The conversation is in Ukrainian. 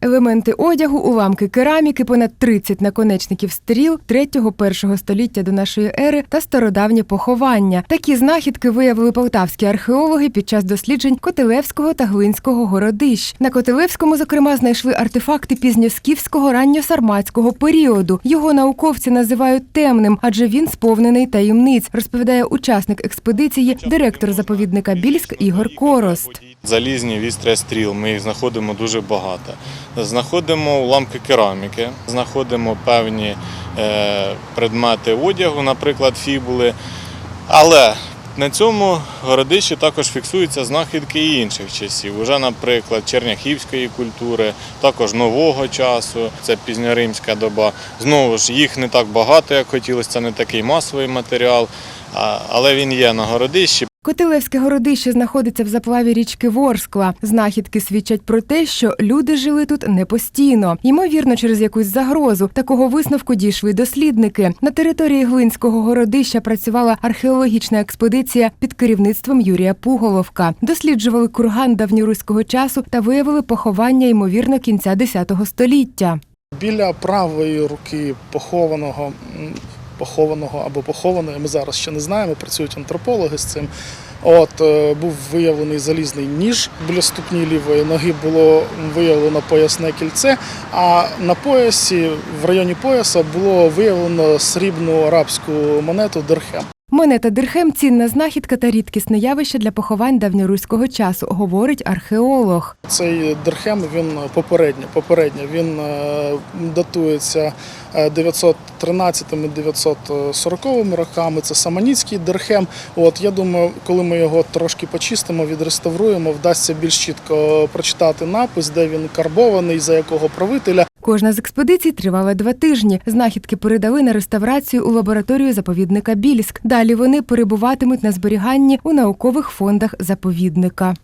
Елементи одягу, уламки кераміки, понад 30 наконечників стріл 3-1 століття до нашої ери та стародавнє поховання. Такі знахідки виявили полтавські археологи під час досліджень Котелевського та Глинського городищ. На Котелевському, зокрема, знайшли артефакти пізньоскіфського ранньосарматського періоду. Його науковці називають темним, адже він сповнений таємниць, розповідає учасник експедиції, директор заповідника Більськ Ігор Корост. Залізні вістря стріл, ми їх знаходимо дуже багато. Знаходимо уламки кераміки, знаходимо певні е, предмети одягу, наприклад, фібули. Але на цьому городищі також фіксуються знахідки і інших часів. Уже, наприклад, черняхівської культури, також нового часу, це пізньоримська доба. Знову ж їх не так багато, як хотілося, це не такий масовий матеріал, але він є на городищі. Котелевське городище знаходиться в заплаві річки Ворскла. Знахідки свідчать про те, що люди жили тут не постійно, ймовірно, через якусь загрозу. Такого висновку дійшли дослідники. На території Глинського городища працювала археологічна експедиція під керівництвом Юрія Пуголовка. Досліджували курган давньоруського часу та виявили поховання ймовірно кінця X століття. Біля правої руки похованого, похованого або похованої, ми зараз ще не знаємо, працюють антропологи з цим. От е, був виявлений залізний ніж біля ступні лівої ноги було виявлено поясне кільце. А на поясі, в районі пояса, було виявлено срібну арабську монету дирхем. Монета Дирхем цінна знахідка та рідкісне явище для поховань давньоруського часу, говорить археолог. Цей дирхем він попередньо. Попередньо він е, датується 913-940 роками. Це саманіцький дирхем. От я думаю, коли ми його трошки почистимо, відреставруємо, вдасться більш чітко прочитати напис, де він карбований, за якого правителя. Кожна з експедицій тривала два тижні. Знахідки передали на реставрацію у лабораторію заповідника Більськ. Далі вони перебуватимуть на зберіганні у наукових фондах заповідника.